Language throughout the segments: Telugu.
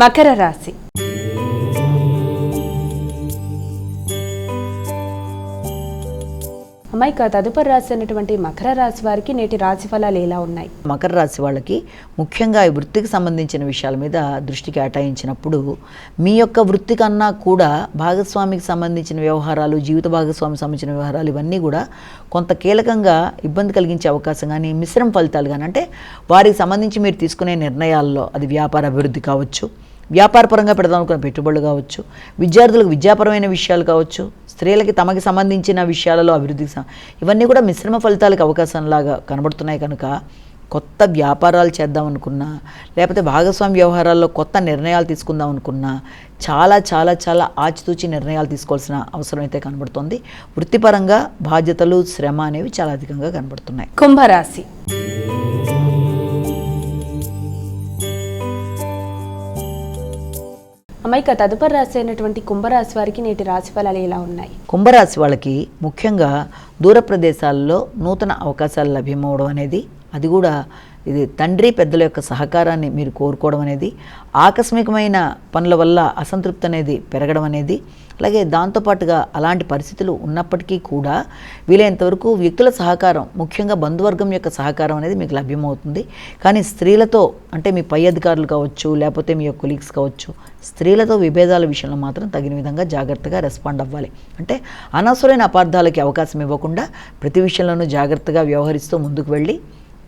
మకర రాశి. అమ్మాయి తదుపరి రాశి అయినటువంటి మకర రాశి వారికి నేటి రాశి ఫలాలు ఎలా ఉన్నాయి? మకర రాశి వాళ్ళకి ముఖ్యంగా ఈ వృత్తికి సంబంధించిన విషయాల మీద దృష్టి కేటాయించినప్పుడు మీ యొక్క వృత్తి కన్నా కూడా భాగస్వామికి సంబంధించిన వ్యవహారాలు జీవిత భాగస్వామికి సంబంధించిన వ్యవహారాలు ఇవన్నీ కూడా కొంత కీలకంగా ఇబ్బంది కలిగించే అవకాశం కానీ మిశ్రమ ఫలితాలు కానీ అంటే వారికి సంబంధించి మీరు తీసుకునే నిర్ణయాల్లో అది వ్యాపార అభివృద్ధి కావచ్చు. వ్యాపారపరంగా పెడదాం అనుకున్న పెట్టుబడులు కావచ్చు విద్యార్థులకు విద్యాపరమైన విషయాలు కావచ్చు స్త్రీలకి తమకి సంబంధించిన విషయాలలో అభివృద్ధికి ఇవన్నీ కూడా మిశ్రమ ఫలితాలకు అవకాశంలాగా కనబడుతున్నాయి కనుక కొత్త వ్యాపారాలు చేద్దాం అనుకున్నా లేకపోతే భాగస్వామి వ్యవహారాల్లో కొత్త నిర్ణయాలు తీసుకుందాం అనుకున్నా చాలా చాలా చాలా ఆచితూచి నిర్ణయాలు తీసుకోవాల్సిన అవసరం అయితే కనబడుతుంది. వృత్తిపరంగా బాధ్యతలు శ్రమ అనేవి చాలా అధికంగా కనబడుతున్నాయి. కుంభరాశి. అమైక తదుపరి రాశి అయినటువంటి కుంభరాశి వారికి నేటి రాశి ఫలాలు ఎలా ఉన్నాయి? కుంభరాశి వాళ్ళకి ముఖ్యంగా దూర ప్రదేశాల్లో నూతన అవకాశాలు లభ్యమవడం అనేది అది కూడా ఇది తండ్రి పెద్దల యొక్క సహకారాన్ని మీరు కోరుకోవడం అనేది ఆకస్మికమైన పనుల వల్ల అసంతృప్తి అనేది పెరగడం అనేది అలాగే దాంతోపాటుగా అలాంటి పరిస్థితులు ఉన్నప్పటికీ కూడా వీలైనంతవరకు వ్యక్తుల సహకారం ముఖ్యంగా బంధువర్గం యొక్క సహకారం అనేది మీకు లభ్యమవుతుంది. కానీ స్త్రీలతో అంటే మీ పై అధికారులు కావచ్చు లేకపోతే మీ యొక్క కొలీగ్స్ కావచ్చు స్త్రీలతో విభేదాల విషయంలో మాత్రం తగిన విధంగా జాగ్రత్తగా రెస్పాండ్ అవ్వాలి. అంటే అనవసరమైన అపార్థాలకి అవకాశం ఇవ్వకుండా ప్రతి విషయంలోనూ జాగ్రత్తగా వ్యవహరిస్తూ ముందుకు వెళ్ళి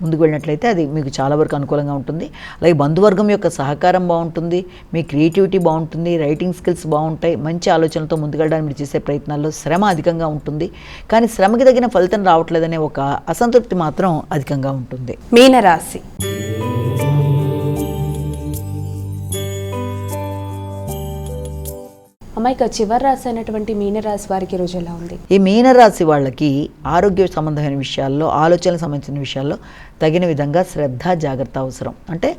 ముందుకు వెళ్ళినట్లయితే అది మీకు చాలా వరకు అనుకూలంగా ఉంటుంది. అలాగే బంధువర్గం యొక్క సహకారం బాగుంటుంది. మీ క్రియేటివిటీ బాగుంటుంది. రైటింగ్ స్కిల్స్ బాగుంటాయి. మంచి ఆలోచనలతో ముందుకెళ్ళడానికి మీరు చేసే ప్రయత్నాల్లో శ్రమ అధికంగా ఉంటుంది. కానీ శ్రమకి తగిన ఫలితం రావట్లేదనే ఒక అసంతృప్తి మాత్రం అధికంగా ఉంటుంది. మీనరాశి. అమాయక చివరి రాశి అయినటువంటి మీనరాశి వారికి ఈ రోజు ఎలా ఉంది? ఈ మీనరాశి వాళ్ళకి ఆరోగ్య సంబంధమైన విషయాల్లో ఆలోచనలకు సంబంధించిన విషయాల్లో తగిన విధంగా శ్రద్ధ జాగ్రత్త అవసరం. అంటే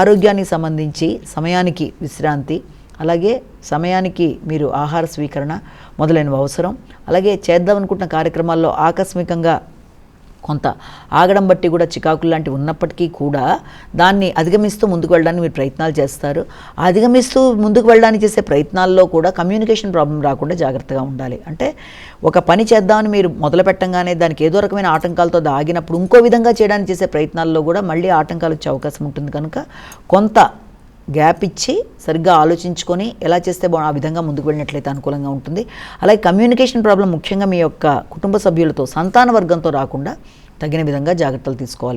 ఆరోగ్యానికి సంబంధించి సమయానికి విశ్రాంతి అలాగే సమయానికి మీరు ఆహార స్వీకరణ మొదలైనవి అవసరం. అలాగే చేద్దాం అనుకుంటున్న కార్యక్రమాల్లో ఆకస్మికంగా కొంత ఆగడం బట్టి కూడా చికాకులు లాంటివి ఉన్నప్పటికీ కూడా దాన్ని అధిగమిస్తూ ముందుకు వెళ్ళడానికి మీరు ప్రయత్నాలు చేస్తారు. అధిగమిస్తూ ముందుకు వెళ్ళడానికి చేసే ప్రయత్నాల్లో కూడా కమ్యూనికేషన్ ప్రాబ్లం రాకుండా జాగ్రత్తగా ఉండాలి. అంటే ఒక పని చేద్దామని మీరు మొదలు పెట్టంగానే దానికి ఏదో రకమైన ఆటంకాలతో దాగినప్పుడు ఇంకో విధంగా చేయడానికి చేసే ప్రయత్నాల్లో కూడా మళ్ళీ ఆటంకాలు వచ్చే అవకాశం ఉంటుంది కనుక కొంత గ్యాప్ ఇచ్చి సరిగ్గా ఆలోచించుకొని ఎలా చేస్తే బా ఆ విధంగా ముందుకు వెళ్ళినట్లయితే అనుకూలంగా ఉంటుంది. అలాగే కమ్యూనికేషన్ ప్రాబ్లం ముఖ్యంగా మీ యొక్క కుటుంబ సభ్యులతో సంతాన వర్గంతో రాకుండా తగిన విధంగా జాగ్రత్తలు తీసుకోవాలి.